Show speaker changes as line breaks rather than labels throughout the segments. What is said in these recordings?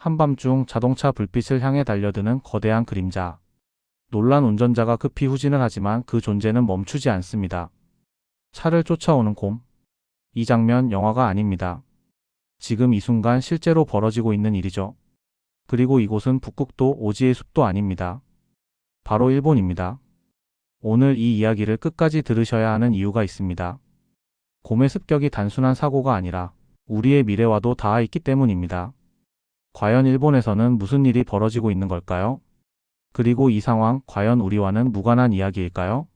한밤중 자동차 불빛을 향해 달려드는 거대한 그림자. 놀란 운전자가 급히 후진을 하지만 그 존재는 멈추지 않습니다. 차를 쫓아오는 곰. 이 장면 영화가 아닙니다. 지금 이 순간 실제로 벌어지고 있는 일이죠. 그리고 이곳은 북극도 오지의 숲도 아닙니다. 바로 일본입니다. 오늘 이 이야기를 끝까지 들으셔야 하는 이유가 있습니다. 곰의 습격이 단순한 사고가 아니라 우리의 미래와도 닿아 있기 때문입니다. 과연 일본에서는 무슨 일이 벌어지고 있는 걸까요? 그리고 이 상황 과연 우리와는 무관한 이야기일까요?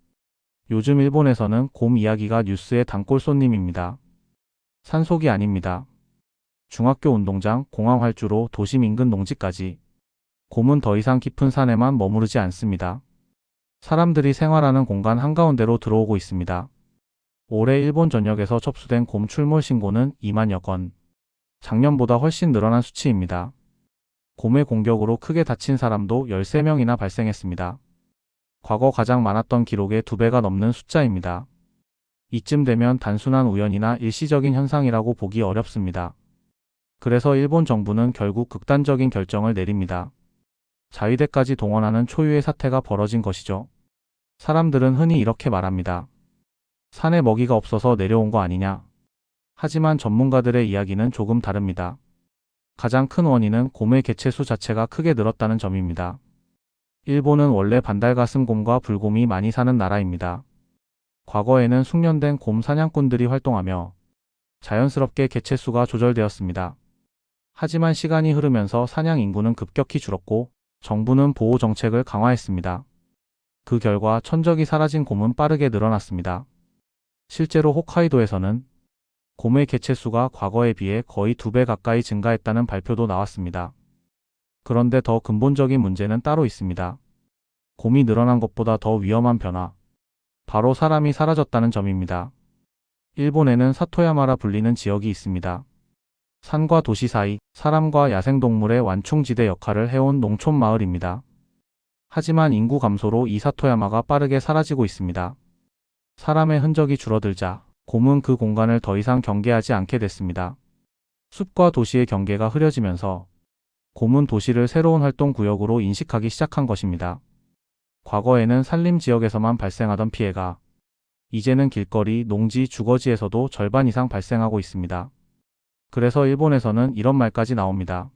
요즘 일본에서는 곰 이야기가 뉴스의 단골 손님입니다. 산속이 아닙니다. 중학교 운동장, 공항 활주로, 도심 인근 농지까지 곰은 더 이상 깊은 산에만 머무르지 않습니다. 사람들이 생활하는 공간 한가운데로 들어오고 있습니다. 올해 일본 전역에서 접수된 곰 출몰 신고는 2만여 건. 작년보다 훨씬 늘어난 수치입니다. 곰의 공격으로 크게 다친 사람도 13명이나 발생했습니다. 과거 가장 많았던 기록의 두 배가 넘는 숫자입니다. 이쯤 되면 단순한 우연이나 일시적인 현상이라고 보기 어렵습니다. 그래서 일본 정부는 결국 극단적인 결정을 내립니다. 자위대까지 동원하는 초유의 사태가 벌어진 것이죠. 사람들은 흔히 이렇게 말합니다. 산에 먹이가 없어서 내려온 거 아니냐. 하지만 전문가들의 이야기는 조금 다릅니다. 가장 큰 원인은 곰의 개체수 자체가 크게 늘었다는 점입니다. 일본은 원래 반달가슴곰과 불곰이 많이 사는 나라입니다. 과거에는 숙련된 곰 사냥꾼들이 활동하며 자연스럽게 개체수가 조절되었습니다. 하지만 시간이 흐르면서 사냥 인구는 급격히 줄었고 정부는 보호 정책을 강화했습니다. 그 결과 천적이 사라진 곰은 빠르게 늘어났습니다. 실제로 홋카이도에서는 곰의 개체수가 과거에 비해 거의 두 배 가까이 증가했다는 발표도 나왔습니다. 그런데 더 근본적인 문제는 따로 있습니다. 곰이 늘어난 것보다 더 위험한 변화. 바로 사람이 사라졌다는 점입니다. 일본에는 사토야마라 불리는 지역이 있습니다. 산과 도시 사이 사람과 야생동물의 완충지대 역할을 해온 농촌 마을입니다. 하지만 인구 감소로 이 사토야마가 빠르게 사라지고 있습니다. 사람의 흔적이 줄어들자 곰은 그 공간을 더 이상 경계하지 않게 됐습니다. 숲과 도시의 경계가 흐려지면서 곰은 도시를 새로운 활동 구역으로 인식하기 시작한 것입니다. 과거에는 산림 지역에서만 발생하던 피해가 이제는 길거리, 농지, 주거지에서도 절반 이상 발생하고 있습니다. 그래서 일본에서는 이런 말까지 나옵니다.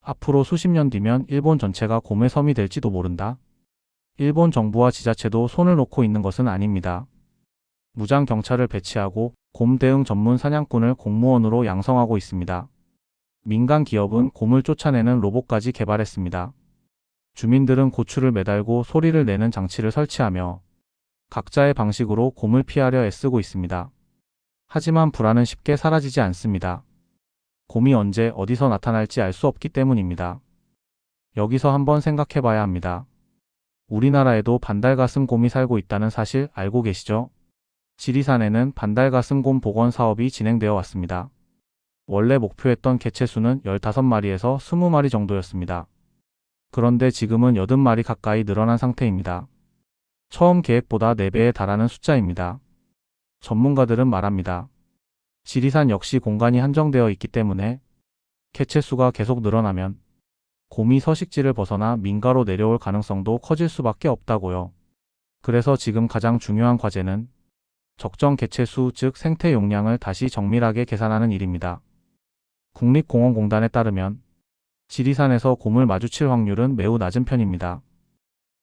앞으로 수십 년 뒤면 일본 전체가 곰의 섬이 될지도 모른다. 일본 정부와 지자체도 손을 놓고 있는 것은 아닙니다. 무장 경찰을 배치하고 곰 대응 전문 사냥꾼을 공무원으로 양성하고 있습니다. 민간 기업은 곰을 쫓아내는 로봇까지 개발했습니다. 주민들은 고추를 매달고 소리를 내는 장치를 설치하며 각자의 방식으로 곰을 피하려 애쓰고 있습니다. 하지만 불안은 쉽게 사라지지 않습니다. 곰이 언제 어디서 나타날지 알 수 없기 때문입니다. 여기서 한번 생각해 봐야 합니다. 우리나라에도 반달가슴 곰이 살고 있다는 사실 알고 계시죠? 지리산에는 반달가슴곰 복원 사업이 진행되어 왔습니다. 원래 목표했던 개체수는 15마리에서 20마리 정도였습니다. 그런데 지금은 80마리 가까이 늘어난 상태입니다. 처음 계획보다 4배에 달하는 숫자입니다. 전문가들은 말합니다. 지리산 역시 공간이 한정되어 있기 때문에 개체수가 계속 늘어나면 곰이 서식지를 벗어나 민가로 내려올 가능성도 커질 수밖에 없다고요. 그래서 지금 가장 중요한 과제는 적정 개체수 즉 생태 용량을 다시 정밀하게 계산하는 일입니다. 국립공원공단에 따르면 지리산에서 곰을 마주칠 확률은 매우 낮은 편입니다.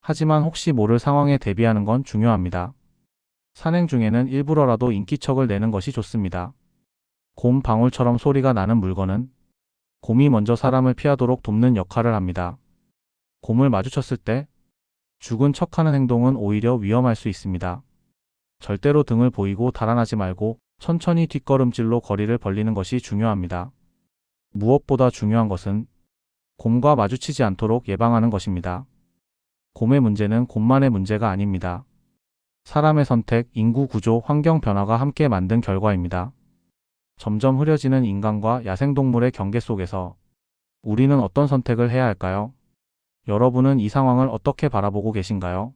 하지만 혹시 모를 상황에 대비하는 건 중요합니다. 산행 중에는 일부러라도 인기척을 내는 것이 좋습니다. 곰 방울처럼 소리가 나는 물건은 곰이 먼저 사람을 피하도록 돕는 역할을 합니다. 곰을 마주쳤을 때 죽은 척하는 행동은 오히려 위험할 수 있습니다. 절대로 등을 보이고 달아나지 말고 천천히 뒷걸음질로 거리를 벌리는 것이 중요합니다. 무엇보다 중요한 것은 곰과 마주치지 않도록 예방하는 것입니다. 곰의 문제는 곰만의 문제가 아닙니다. 사람의 선택, 인구 구조, 환경 변화가 함께 만든 결과입니다. 점점 흐려지는 인간과 야생동물의 경계 속에서 우리는 어떤 선택을 해야 할까요? 여러분은 이 상황을 어떻게 바라보고 계신가요?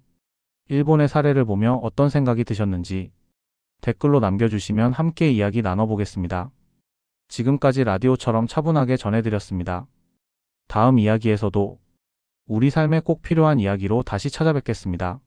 일본의 사례를 보며 어떤 생각이 드셨는지 댓글로 남겨주시면 함께 이야기 나눠보겠습니다. 지금까지 라디오처럼 차분하게 전해드렸습니다. 다음 이야기에서도 우리 삶에 꼭 필요한 이야기로 다시 찾아뵙겠습니다.